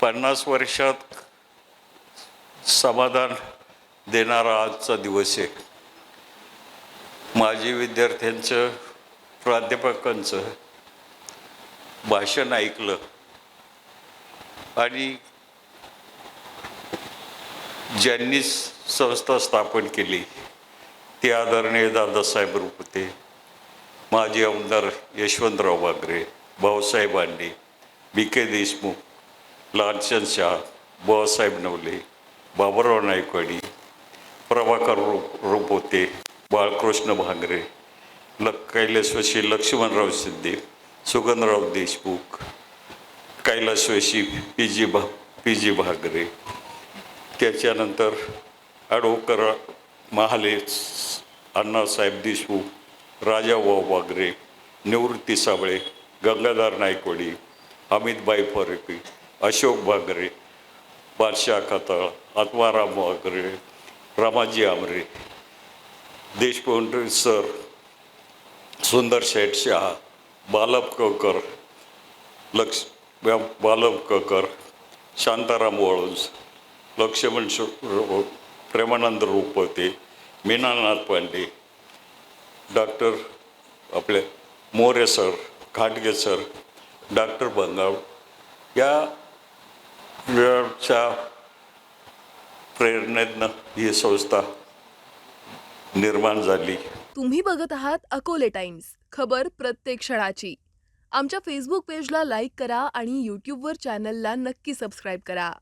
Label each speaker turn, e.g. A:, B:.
A: पन्नास वर्षात समाधान देणारा आजचा दिवस आहे. माजी विद्यार्थ्यांचं प्राध्यापकांचं भाषण ऐकलं आणि ज्यांनी संस्था स्थापन केली ते आदरणीय दादासाहेब रुपते माजी आमदार यशवंतराव बागरे भाऊसाहेब आंडे बी के देशमुख लालचंद शाह बाबासाहेब नवले बाबुराव नायकवाडी प्रभाकर रो- रोपोते बाळकृष्ण भांगरे ल कैलासवासी लक्ष्मणराव शिंदे सुगंधराव देशमुख कैलासवासी पी जी भा पी जी भागरे. त्याच्यानंतर ॲडवोकर महाले अण्णासाहेब देशमुख राजाभाऊ बागरे निवृत्ती साबळे गंगाधर नायकवाडी अमितबाई फरेपी अशोक बागरे बादशाह खताळ आत्माराम बागरे रामाजी आमरे देशपांडे सर सुंदर शेठ शहा बालपकर लक्ष बालपकर शांताराम वाळूज लक्ष्मण प्रेमानंद रुपते मीनानाथ पांडे डॉक्टर आपले More sir Khatge sir doctor बंगाव या वेळच्या प्रेरणेतनं ही संस्था निर्माण झाली.
B: तुम्ही बघत आहात अकोले टाइम्स खबर प्रत्येक क्षणाची. आमच्या फेसबुक पेजला लाईक करा आणि यूट्यूबवर चॅनलला नक्की सबस्क्राईब करा.